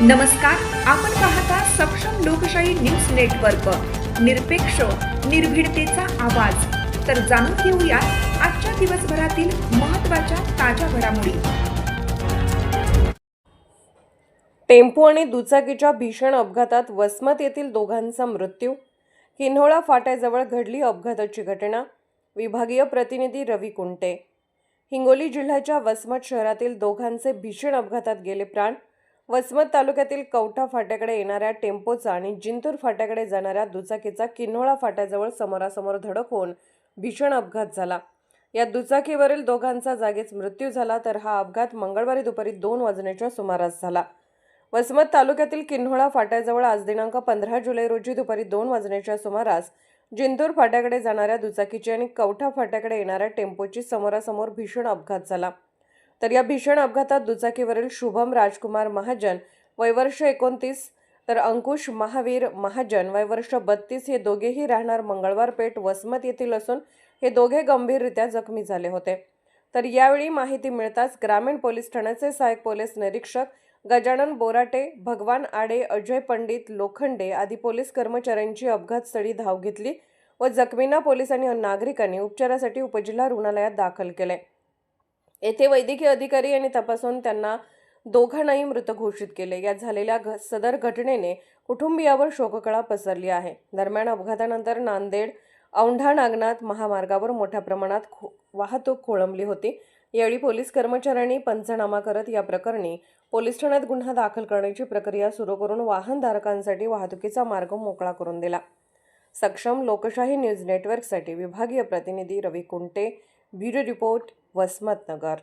नमस्कार आपण पाहता सक्षम लोकशाही न्यूज नेटवर्क. निरपेक्ष निर्भीडतेचा आवाज. तर जाणून घेऊया आजच्या दिवसभरातील महत्त्वाच्या ताज्या घडामोडी. टेम्पो आणि दुचाकीच्या भीषण अपघातात वसमत येथील दोघांचा मृत्यू किन्होळा फाट्याजवळ घडली अपघाताची घटना विभागीय प्रतिनिधी रवी कुंटे. हिंगोली जिल्ह्याच्या वसमत शहरातील दोघांचे भीषण अपघातात गेले प्राण वसमत तालुक्यातील कवठा फाट्याकडे येणाऱ्या टेम्पोचा आणि जिंतूर फाट्याकडे जाणाऱ्या दुचाकीचा किन्होळा फाट्याजवळ समोरासमोर धडक होऊन भीषण अपघात झाला. या दुचाकीवरील दोघांचा जागीच मृत्यू झाला तर हा अपघात मंगळवारी दुपारी दोन वाजण्याच्या सुमारास झाला. वसमत तालुक्यातील किन्होळा फाट्याजवळ आज दिनांक पंधरा जुलै रोजी दुपारी दोन वाजण्याच्या सुमारास जिंतूर फाट्याकडे जाणाऱ्या दुचाकीची आणि कवठा फाट्याकडे येणाऱ्या टेम्पोची समोरासमोर भीषण अपघात झाला. तर या भीषण अपघातात दुचाकीवरील शुभम राजकुमार महाजन वयवर्ष एकोणतीस तर अंकुश महावीर महाजन वयवर्ष बत्तीस हे दोघेही राहणार मंगळवार पेठ वसमत येथील असून हे दोघे गंभीररित्या जखमी झाले होते. तर यावेळी माहिती मिळताच ग्रामीण पोलीस ठाण्याचे सहाय्यक पोलीस निरीक्षक गजानन बोराटे भगवान आडे अजय पंडित लोखंडे आदी पोलीस कर्मचाऱ्यांची अपघातस्थळी धाव घेतली व जखमींना पोलिसांनी नागरिकांनी उपचारासाठी उपजिल्हा रुग्णालयात दाखल केले. येथे वैद्यकीय अधिकारी यांनी तपासून त्यांना दोघांनाही मृत घोषित केले. यात झालेल्या घ सदर घटनेने कुटुंबियावर शोककळा पसरली आहे. दरम्यान अपघातानंतर नांदेड औंढा नागनाथ महामार्गावर मोठ्या प्रमाणात खो वाहतूक खोळंबली होती. यावेळी पोलीस कर्मचाऱ्यांनी पंचनामा करत या प्रकरणी पोलीस ठाण्यात गुन्हा दाखल करण्याची प्रक्रिया सुरू करून वाहनधारकांसाठी वाहतुकीचा मार्ग मोकळा करून दिला. सक्षम लोकशाही न्यूज नेटवर्कसाठी विभागीय प्रतिनिधी रवी कुंटे બ્યુરો રિપોર્ટ વસમતનગર